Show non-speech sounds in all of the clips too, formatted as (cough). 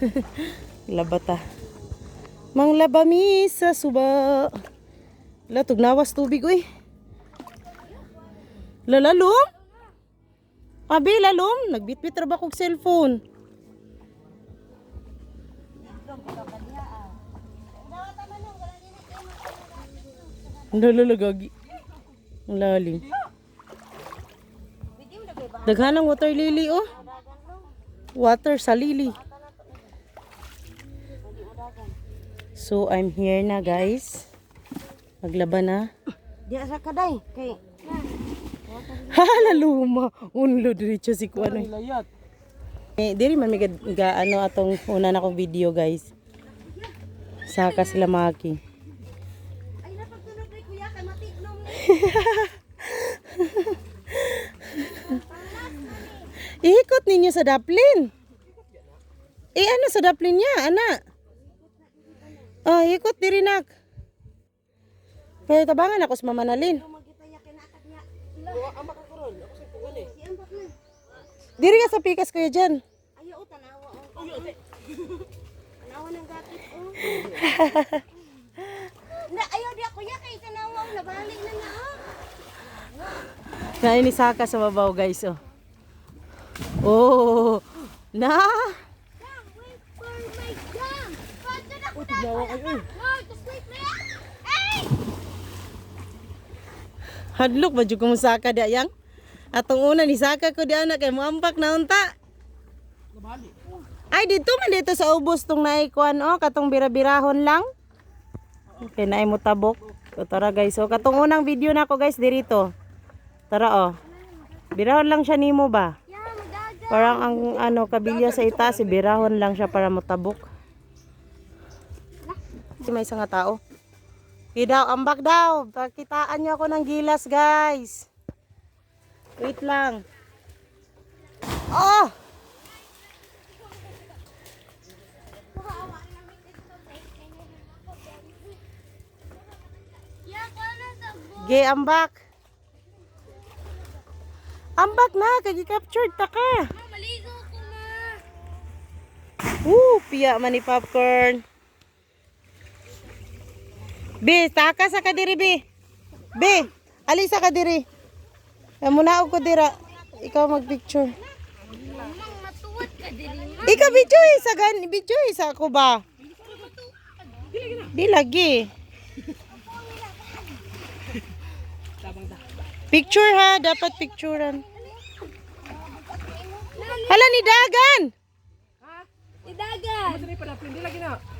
(laughs) Labata. Mang labami sa suba. La, tugnawas tubig, uy. Lalalom? Abi, lalom. Nagbitbit ra ba kong cellphone? Nalalagagi. Ang lalim. Daghan ng water lily, oh. Water sa lily. So, I'm here na, guys. Maglaban na. Di sa kaday kay Hala, luma. Unlo, diretso si Kuan. eh. Layat. Eh, diri man may ga, ano atong una na kong video, guys. Saka sila maki. Ay napagtunog kay kuya kay matignom ni. (laughs) Ihikot ninyo sa daplin. Eh, ano sa daplin niya, ana? Oh, ikot diri nak. Pero tabangan ako sa mamanalin. Kay. Diri ka sa pikas kuya dyan. Ayaw o tanawa. Tanawa ng (laughs) gatit o. Na ayaw di ako ya kay tanawa o nabali na na o. Kain ni Saka sa babaw, guys, oh. Oh, na. Na na. Tignawa kayo eh. Na! Hadlok ba jud mo Saka da yang? Atong una ni Saka ko di anak kay muampak na unta. Ay dito man dito sa ubos tong naikuan oh, katong birabirahon lang. Okay, naay mo tabok. So, tara guys, so katong unang video na ko guys dirito. Tara oh. Birahon lang siya nimo ba? Parang ang ano kabilya sa itaas, si birahon lang siya para matabok. Si may isang tao. Daw, ambak daw. Pakitaan niyo ako ng gilas, guys. Wait lang. Oh! Ge, ambak. Ambak na, kagi-captured ta ka. Ma, maligo ko ma. Woo, piya man ni popcorn. Be, taka sa kadiri, be. Be, alisa ka diri. Muna ko dira. Ikaw mag-picture. Ikaw video eh, sa gan, video eh, sa ako ba? Di lagi. Picture ha, dapat picturean. Hala ni Dagan! Idagan. Dili pa napin. Dili lagi na.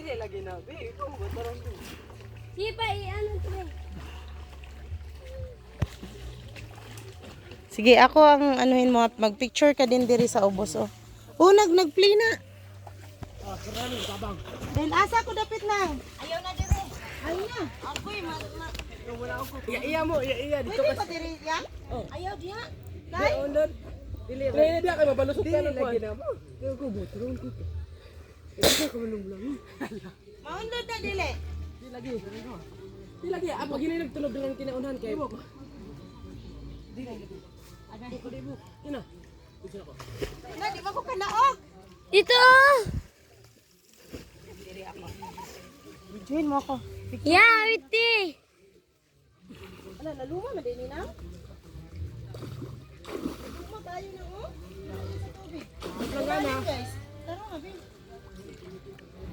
Dili lagi na. Be, ikaw ba tarong to? Sige pa, i-ano to eh. Sige, ako ang anuhin mo at mag-picture ka din diri sa ubos oh. Oh, nag nag-play na. Ah, karani tabang. Then asa ko dapit na. Ayaw na dire. Ayaw na. Agoy, ma, ma. Iya iya mo, iya iya dito Pwede ka. pa diri yan? Ayaw diha. Dai. Dili. Dili dia kay mabalusot ka na lagi na mo. Yo ko mo tarong Ito ka manung lang. Maundod na dili. Dili lagi. Dili lagi. Apa gini nagtunog dengan kinaunan kay. Dili. Ada ko di mo. Ina. Bisa ko. Na, di ba ko kanaog? Ito. Join mo ako. Yeah, witi. Ala, naluma na din na. Luma tayo na oh. Sa tubig. Lagana. Guys, tara nga, Bin.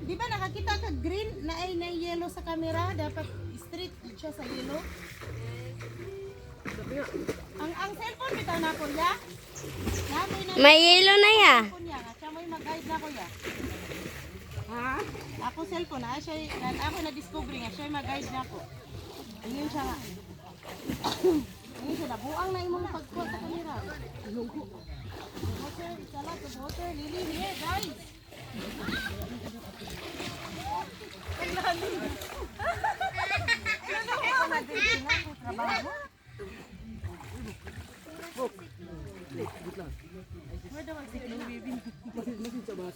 Di ba nakakita ka green na ay na yellow sa camera? Dapat straight siya sa yellow. Ang ang cellphone bitaw na ko ya. Namoy na May yellow na ya. Siya mo'y mag-guide na ko ya. Ha? Ako cellphone na siya na ako na discover nga siya mag-guide na ko. Ayun siya nga. Ayun siya na buang na imong pagkuha sa camera. Water, isa lang sa water, lili guys.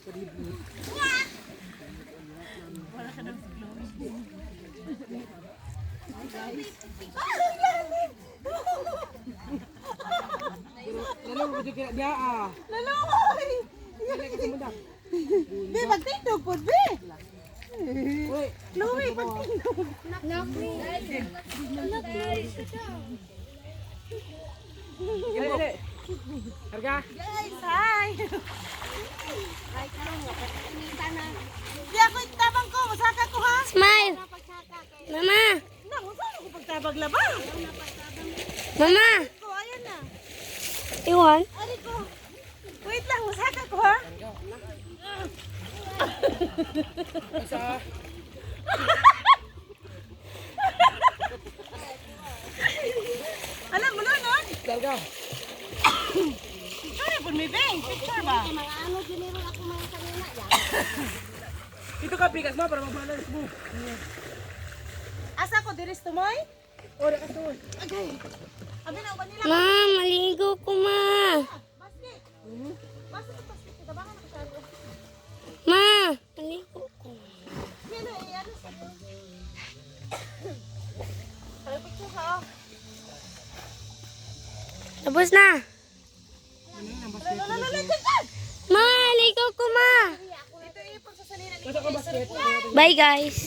Masin sa bahas ka dito. Lalo jud kaya dia ah. Ka sumudak. Be, magtindog po, be. Uy, Louie, magtindog. dili, dili. Karga. Guys, hi. Ay, karong nga, patinita na. Di ako itabang ko, masaka ko ha. Smile! Mama! Nang, saan ako pagtabag laba? Mama! Ko, ayan na. Iwan? Ari ko. Wait lang, masaka ko ha. Isa. Alam mo nun, po may bang. Picture ba? Mga ano diniro ako mga kanina ya. (laughs) Ito ka pikas mo para mabalas mo. Asa ko diris tumoy? Ora ka to. Abi na ko nila. Ma, maligo ko ma! Basket. Basket ko basket. Tabangan ako sa Ma! Maligo ko. Yan na, eh, ano sa picture. Tapos na! Ma, maligo ko ma! Bye guys!